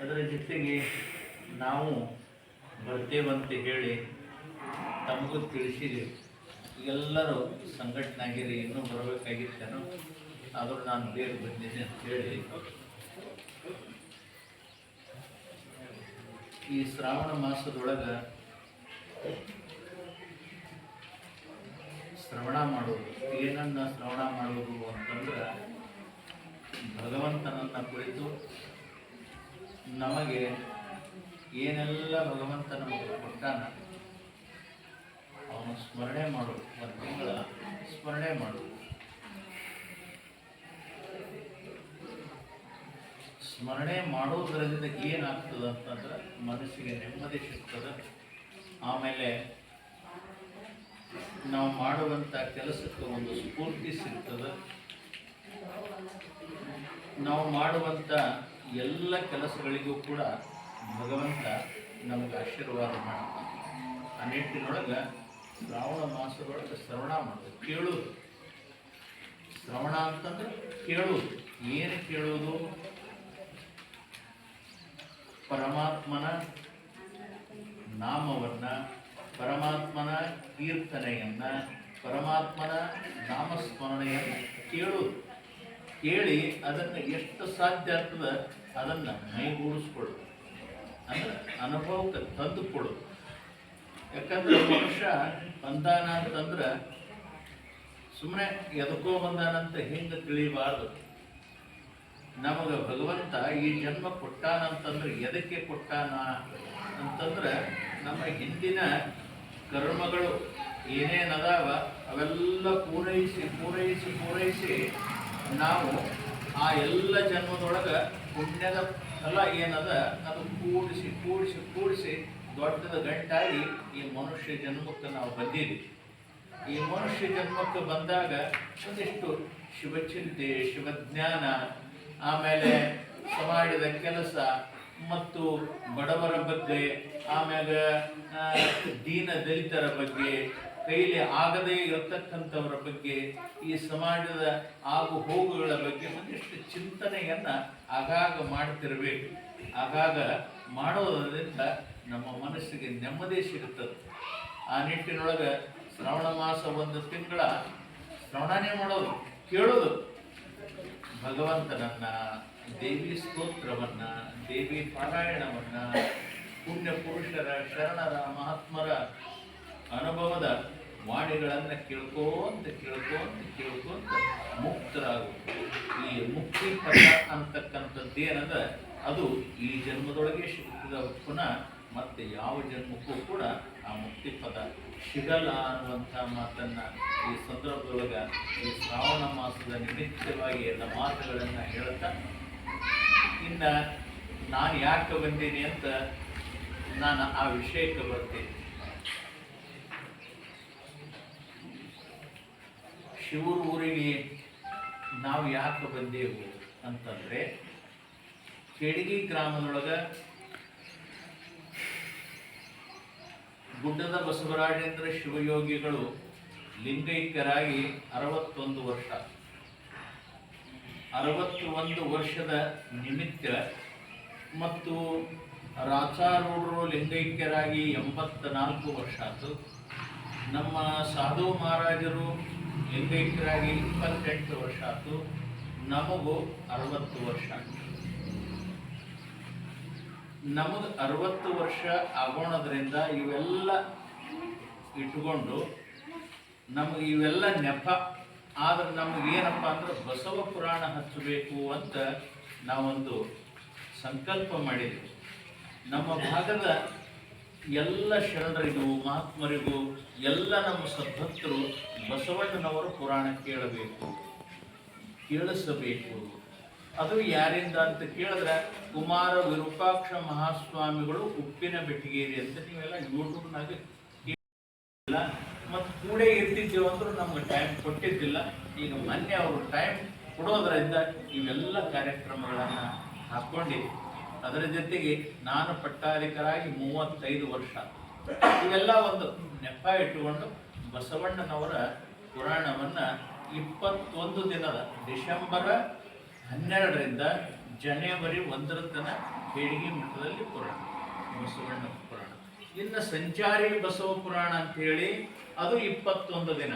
ಅದರ ಜೊತೆಗೆ ನಾವು ಬರ್ತೇವಂತ ಹೇಳಿ ತಮಗೂ ತಿಳಿಸಿದೆ. ಎಲ್ಲರೂ ಸಂಘಟನಾಗಿರಿ ಇನ್ನೂ ಬರಬೇಕಾಗಿತ್ತೇನೋ, ಆದರೂ ನಾನು ಬೇರೆ ಬಂದಿದ್ದೆ ಅಂತ ಹೇಳಿ. ಈ ಶ್ರಾವಣ ಮಾಸದೊಳಗೆ ಶ್ರವಣ ಮಾಡೋದು, ಏನನ್ನ ಶ್ರವಣ ಮಾಡೋದು ಅಂತಂದ್ರೆ ಭಗವಂತನನ್ನ ಕುರಿತು ನಮಗೆ ಏನೆಲ್ಲ ಭಗವಂತ ನಮಗೆ ಕೊಟ್ಟಾನ ಅವನು ಸ್ಮರಣೆ ಮಾಡು, ಒಂದು ತಿಂಗಳ ಸ್ಮರಣೆ ಮಾಡು. ಸ್ಮರಣೆ ಮಾಡೋದ್ರಿಂದ ಏನಾಗ್ತದೆ ಅಂತಂದ್ರೆ ಮನಸ್ಸಿಗೆ ನೆಮ್ಮದಿ ಸಿಗ್ತದೆ. ಆಮೇಲೆ ನಾವು ಮಾಡುವಂಥ ಕೆಲಸಕ್ಕೆ ಒಂದು ಸ್ಫೂರ್ತಿ ಸಿಗ್ತದೆ. ನಾವು ಮಾಡುವಂಥ ಎಲ್ಲ ಕೆಲಸಗಳಿಗೂ ಕೂಡ ಭಗವಂತ ನಮಗೆ ಆಶೀರ್ವಾದ ಮಾಡ್ತಾನೆ. ಆ ನಿಟ್ಟಿನೊಳಗೆ ಶ್ರಾವಣ ಮಾಸದೊಳಗೆ ಶ್ರವಣ ಮಾಡೋದು ಕೇಳೋದು. ಶ್ರವಣ ಅಂತಂದ್ರೆ ಕೇಳೋದು. ಏನು ಕೇಳೋದು? ಪರಮಾತ್ಮನ ನಾಮವನ್ನ, ಪರಮಾತ್ಮನ ಕೀರ್ತನೆಯನ್ನ, ಪರಮಾತ್ಮನ ನಾಮಸ್ಮರಣೆಯನ್ನು ಕೇಳೋದು. ಕೇಳಿ ಅದನ್ನು ಎಷ್ಟು ಸಾಧ್ಯ ಆಗ್ತದೆ? ಅದನ್ನು ಮೈಗೂಡಿಸ್ಕೊಳ್ಳು ಅಂದ್ರೆ ಅನುಭವಕ್ಕೆ ತಂದುಕೊಡು ಯಾಕಂದ್ರೆ ಮನುಷ್ಯ ಬಂದಾನ ಅಂತಂದ್ರೆ ಸುಮ್ಮನೆ ಎದಕ್ಕೋ ಬಂದಾನಂತ ಹೆಂಗೆ ತಿಳಿಬಾರ್ದು. ನಮಗೆ ಭಗವಂತ ಈ ಜನ್ಮ ಕೊಟ್ಟಾನಂತಂದ್ರೆ ಎದಕ್ಕೆ ಕೊಟ್ಟಾನ ಅಂತಂದ್ರೆ ನಮ್ಮ ಹಿಂದಿನ ಕರ್ಮಗಳು ಏನೇನದಾವ ಅವೆಲ್ಲ ಪೂರೈಸಿ ಪೂರೈಸಿ ಪೂರೈಸಿ ನಾವು ಆ ಎಲ್ಲ ಜನ್ಮದೊಳಗೆ ಪುಣ್ಯದ ಫಲ ಏನದ, ಅದು ಕೂಡಿಸಿ ಕೂಡಿಸಿ ಕೂಡಿಸಿ ದೊಡ್ಡದ ಗಂಟಾಗಿ ಈ ಮನುಷ್ಯ ಜನ್ಮಕ್ಕೆ ನಾವು ಬಂದಿದ್ದೀವಿ ಈ ಮನುಷ್ಯ ಜನ್ಮಕ್ಕೆ ಬಂದಾಗ ಒಂದಿಷ್ಟು ಶಿವಚಿಂತೆ ಶಿವಜ್ಞಾನ, ಆಮೇಲೆ ಸಮಾಜದ ಕೆಲಸ ಮತ್ತು ಬಡವರ ಬಗ್ಗೆ ಆಮೇಲೆ ದೀನ ದಲಿತರ ಬಗ್ಗೆ ಕೈಲಿ ಆಗದೇ ಇರತಕ್ಕಂಥವರ ಬಗ್ಗೆ, ಈ ಸಮಾಜದ ಆಗು ಹೋಗುಗಳ ಬಗ್ಗೆ ಒಂದಿಷ್ಟು ಚಿಂತನೆಯನ್ನ ಆಗಾಗ ಮಾಡ್ತಿರಬೇಕು. ಆಗಾಗ ಮಾಡೋದರಿಂದ ನಮ್ಮ ಮನಸ್ಸಿಗೆ ನೆಮ್ಮದಿ ಸಿಗುತ್ತದೆ ಆ ನಿಟ್ಟಿನೊಳಗೆ ಶ್ರವಣ ಮಾಸ ಒಂದು ತಿಂಗಳ ಶ್ರವಣನೇ ಮಾಡೋದು, ಕೇಳೋದು. ಭಗವಂತನನ್ನ ದೇವಿ ಸ್ತೋತ್ರವನ್ನ, ದೇವಿ ಪಾರಾಯಣವನ್ನ ಪುಣ್ಯ ಪುರುಷರ ಶರಣರ ಮಹಾತ್ಮರ ಅನುಭವದ ವಾಣಿಗಳನ್ನು ಕೇಳ್ಕೋಂತ ಕೇಳ್ಕೋಂತ ಕೇಳ್ಕೊಂತ ಮುಕ್ತರಾಗುತ್ತೆ ಈ ಮುಕ್ತಿ ಪದ ಅಂತಕ್ಕಂಥದ್ದು ಏನಂದ್ರೆ ಅದು ಈ ಜನ್ಮದೊಳಗೆ ಸಿಗ್ತದ ಪುನಃ ಮತ್ತೆ ಯಾವ ಜನ್ಮಕ್ಕೂ ಕೂಡ ಆ ಮುಕ್ತಿ ಪದ ಸಿಗಲ್ಲ ಅನ್ನುವಂಥ ಮಾತನ್ನ ಈ ಸಂದರ್ಭದೊಳಗೆ ಈ ಶ್ರಾವಣ ಮಾಸದ ನಿಮಿತ್ತವಾಗಿ ಎಲ್ಲ ಮಾತುಗಳನ್ನು ಹೇಳ್ತಾ ಇನ್ನ ನಾನು ಯಾಕೆ ಬಂದೀನಿ ಅಂತ ನಾನು ಆ ವಿಷಯಕ್ಕೆ ಬರ್ತೀನಿ. ಶಿವರ ಊರಿಗೆ ನಾವು ಯಾಕೆ ಬಂದೆವು ಅಂತಂದರೆ ಕೆಡಗಿ ಗ್ರಾಮದೊಳಗ ಗುಡ್ಡದ ಬಸವರಾಜೇಂದ್ರ ಶಿವಯೋಗಿಗಳು ಲಿಂಗೈಕ್ಯರಾಗಿ ಅರವತ್ತೊಂದು ವರ್ಷ. ಅರವತ್ತು ಒಂದು ವರ್ಷದ ನಿಮಿತ್ತ ಮತ್ತು ರಾಚಾರೂಢರು ಲಿಂಗೈಕ್ಯರಾಗಿ ಎಂಬತ್ತ ನಾಲ್ಕು ವರ್ಷ ಆಯಿತು. ನಮ್ಮ ಸಾಧು ಮಹಾರಾಜರು ಲಿಂಗೈಕ್ಯರಾಗಿ ಇಪ್ಪತ್ತೆಂಟು ವರ್ಷ ಆಯಿತು. ನಮಗೂ ಅರವತ್ತು ವರ್ಷ. ನಮಗೆ ಅರವತ್ತು ವರ್ಷ ಆಗೋಣದ್ರಿಂದ ಇವೆಲ್ಲ ಇಟ್ಕೊಂಡು ನಮಗೆ ಇವೆಲ್ಲ ನೆಪ. ಆದ್ರೆ ನಮ್ಗೆ ಏನಪ್ಪ ಅಂದ್ರೆ ಬಸವ ಪುರಾಣ ಹಚ್ಚಬೇಕು ಅಂತ ನಾವೊಂದು ಸಂಕಲ್ಪ ಮಾಡಿದ್ವಿ. ನಮ್ಮ ಭಾಗದ ಎಲ್ಲ ಶರಣರಿಗೂ, ಮಹಾತ್ಮರಿಗೂ, ಎಲ್ಲ ನಮ್ಮ ಸದ್ಭಕ್ತರು ಬಸವಣ್ಣನವರು ಪುರಾಣ ಕೇಳಬೇಕು, ಕೇಳಿಸಬೇಕು. ಅದು ಯಾರಿಂದ ಅಂತ ಕೇಳಿದ್ರೆ, ಕುಮಾರ ವಿರೂಪಾಕ್ಷ ಮಹಾಸ್ವಾಮಿಗಳು ಉಪ್ಪಿನ ಬೆಟ್ಟಿಗೇರಿ ಅಂತ ನೀವೆಲ್ಲ ಯೂಟ್ಯೂಬ್ನಾಗ ಕೇಳಿಲ್ಲ. ಮತ್ತು ಕೂಡೇ ಇರ್ತಿದ್ದೇವೆ ಅಂದರೂ ನಮ್ಗೆ ಟೈಮ್ ಕೊಟ್ಟಿದ್ದಿಲ್ಲ. ಈಗ ಮೊನ್ನೆ ಅವರು ಟೈಮ್ ಕೊಡೋದ್ರಿಂದ ಇವೆಲ್ಲ ಕಾರ್ಯಕ್ರಮಗಳನ್ನು ಹಾಕ್ಕೊಂಡಿದ್ದೆ ಅದರ ಜೊತೆಗೆ ನಾನು ಪಟ್ಟಾಧಿಕರಾಗಿ ಮೂವತ್ತೈದು ವರ್ಷ. ಇವೆಲ್ಲ ಒಂದು ನೆಪ ಇಟ್ಟುಕೊಂಡು ಬಸವಣ್ಣನವರ ಪುರಾಣವನ್ನ ಇಪ್ಪತ್ತೊಂದು ದಿನದ ಡಿಸೆಂಬರ್ ಹನ್ನೆರಡರಿಂದ ಜನವರಿ ಒಂದರ ದಿನ ಬೇಡಿಗೆ ಮಠದಲ್ಲಿ ಪುರಾಣ ಬಸವಣ್ಣ ಪುರಾಣ. ಇನ್ನು ಸಂಚಾರಿ ಬಸವ ಪುರಾಣ ಅಂತ ಹೇಳಿ ಅದು ಇಪ್ಪತ್ತೊಂದು ದಿನ.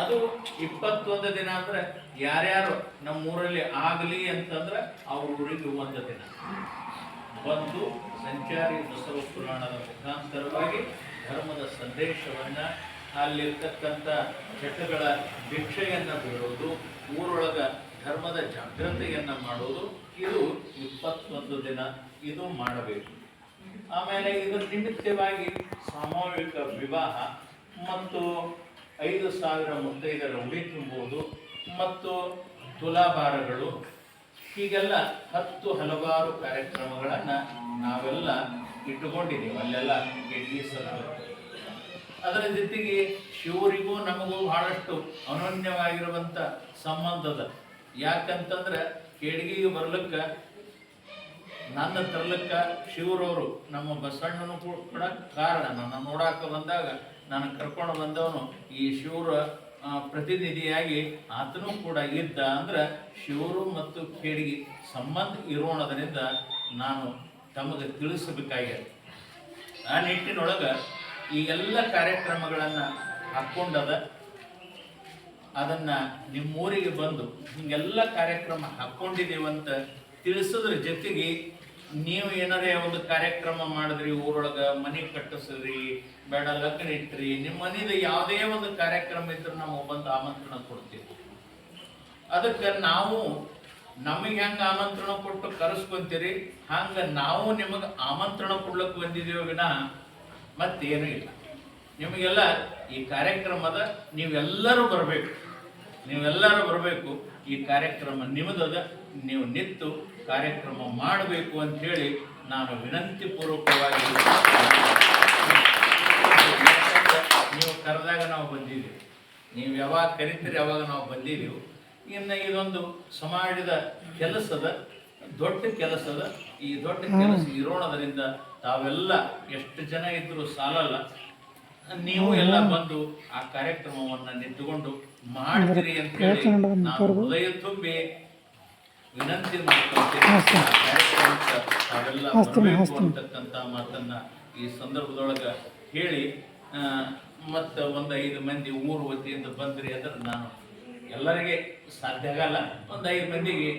ಅದು ಇಪ್ಪತ್ತೊಂದು ದಿನ ಅಂದ್ರೆ ಯಾರ್ಯಾರು ನಮ್ಮೂರಲ್ಲಿ ಆಗಲಿ ಅಂತಂದ್ರೆ ಅವ್ರ ಊರಿಗೆ ಒಂದು ದಿನ. ಬಂದು ಸಂಚಾರಿ ಬಸವ ಪುರಾಣದ ಮುಖಾಂತರವಾಗಿ ಧರ್ಮದ ಸಂದೇಶವನ್ನ ಅಲ್ಲಿರ್ತಕ್ಕಂಥ ಚಟಗಳ ಭಿಕ್ಷೆಯನ್ನು ಬಿಡೋದು, ಊರೊಳಗ ಧರ್ಮದ ಜಾಗೃತೆಯನ್ನ ಮಾಡೋದು, ಇದು ಇಪ್ಪತ್ತೊಂದು ದಿನ ಇದು ಮಾಡಬೇಕು. ಆಮೇಲೆ ಇದು ನಿಮಿತ್ತವಾಗಿ ಸಾಮೂಹಿಕ ವಿವಾಹ ಮತ್ತು ಐದು ಸಾವಿರ ಮುತ್ತೈದರ ಉಡಿ ತುಂಬುವುದು ಮತ್ತು ತುಲಾಭಾರಗಳು. ಹೀಗೆಲ್ಲ ಹತ್ತು ಹಲವಾರು ಕಾರ್ಯಕ್ರಮಗಳನ್ನು ನಾವೆಲ್ಲ ಇಟ್ಟುಕೊಂಡಿದ್ದೀವಿ. ಅಲ್ಲೆಲ್ಲ ಸಲ ಅದರ ಜೊತೆಗೆ ಶಿವರಿಗೂ ನಮಗೂ ಬಹಳಷ್ಟು ಅನನ್ಯವಾಗಿರುವಂಥ ಸಂಬಂಧದ. ಯಾಕಂತಂದ್ರೆ ಕೇಡಿಗೆಗೆ ಬರ್ಲಿಕ್ಕೆ, ನನ್ನ ತರ್ಲಕ್ಕ ಶಿವರವರು ನಮ್ಮ ಬಸಣ್ಣನು ಕೂಡ ಕಾರಣ. ನನ್ನ ನೋಡಾಕ ಬಂದಾಗ ನಾನು ಕರ್ಕೊಂಡು ಬಂದವನು, ಈ ಶಿವರ ಪ್ರತಿನಿಧಿಯಾಗಿ ಆತನೂ ಕೂಡ ಇದ್ದ ಅಂದ್ರೆ ಶಿವರು ಮತ್ತು ಕೇಡಿಗೆ ಸಂಬಂಧ ಇರೋಣದರಿಂದ ನಾನು ತಮಗೆ ತಿಳಿಸಬೇಕಾಗಿದೆ. ಆ ನಿಟ್ಟಿನೊಳಗೆ ಈ ಎಲ್ಲ ಕಾರ್ಯಕ್ರಮಗಳನ್ನು ಹಾಕ್ಕೊಂಡದ ಅದನ್ನ ನಿಮ್ಮೂರಿಗೆ ಬಂದು ಹಿಂಗೆಲ್ಲ ಕಾರ್ಯಕ್ರಮ ಹಾಕ್ಕೊಂಡಿದ್ದೀವಂತ ತಿಳಿಸೋದ್ರ ಜೊತೆಗೆ ನೀವು ಏನಾರೇ ಒಂದು ಕಾರ್ಯಕ್ರಮ ಮಾಡಿದ್ರಿ, ಊರೊಳಗ ಮನೆ ಕಟ್ಟಿಸ್ರಿ, ಬೇಡ ಲಗ್ನ ಇಟ್ರಿ ನಿಮ್ಮ ಮನೇದ ಯಾವುದೇ ಒಂದು ಕಾರ್ಯಕ್ರಮ ಇದ್ರೆ ನಾವು ಬಂದು ಆಮಂತ್ರಣ ಕೊಡ್ತೀವಿ. ಅದಕ್ಕೆ ನಾವು ನಮಗೆ ಹೆಂಗೆ ಆಮಂತ್ರಣ ಕೊಟ್ಟು ಕರೆಸ್ಕೊಂತೀರಿ, ಹಂಗೆ ನಾವು ನಿಮಗೆ ಆಮಂತ್ರಣ ಕೊಡ್ಲಕ್ಕೆ ಬಂದಿದ್ದೀವಿ ವಿನ, ಮತ್ತೇನು ಇಲ್ಲ. ನಿಮಗೆಲ್ಲ ಈ ಕಾರ್ಯಕ್ರಮದ ನೀವೆಲ್ಲರೂ ಬರಬೇಕು. ನೀವೆಲ್ಲರೂ ಬರಬೇಕು, ಈ ಕಾರ್ಯಕ್ರಮ ನಿಮ್ಮದದ ನೀವು ನಿಂತು ಕಾರ್ಯಕ್ರಮ ಮಾಡಬೇಕು ಅಂತ ಹೇಳಿ ನಾನು ವಿನಂತಿ ಪೂರ್ವಕವಾಗಿ ನೀವು ಕರೆದಾಗ ನಾವು ಬಂದಿದ್ದೀವಿ. ನೀವು ಯಾವಾಗ ಕರಿತೀರಿ ಅವಾಗ ನಾವು ಬಂದಿದ್ದೀವಿ. ಇನ್ನು ಇದೊಂದು ಸಮಾಜದ ಕೆಲಸದ ದೊಡ್ಡ ಕೆಲಸದ ಈ ದೊಡ್ಡ ಕೆಲಸ ಇರೋಣದರಿಂದ ತಾವೆಲ್ಲ ಎಷ್ಟು ಜನ ಇದ್ದರೂ ಸಾಲಲ್ಲ. ನೀವು ಎಲ್ಲ ಬಂದು ಆ ಕಾರ್ಯಕ್ರಮವನ್ನ ನಿಂತುಕೊಂಡು ಮಾಡ್ತೀರಿ ಅಂತ ಹೇಳಿ ನಾನು ಹೃದಯ ತುಂಬಿ ವಿನಂತಿ ಅಂತಕ್ಕಂಥ ಮಾತನ್ನ ಈ ಸಂದರ್ಭದೊಳಗ ಹೇಳಿ ಮತ್ತೆ ಮತ್ತ ಒಂದು ಐದು ಮಂದಿ ಊರು ವತಿಯಿಂದ ಬಂದ್ರಿ ಅಂದ್ರೆ ನಾನು ಎಲ್ಲರಿಗೆ ಸಾಧ್ಯ ಆಗಲ್ಲ. ಒಂದು ಐದು ಮಂದಿಗೆ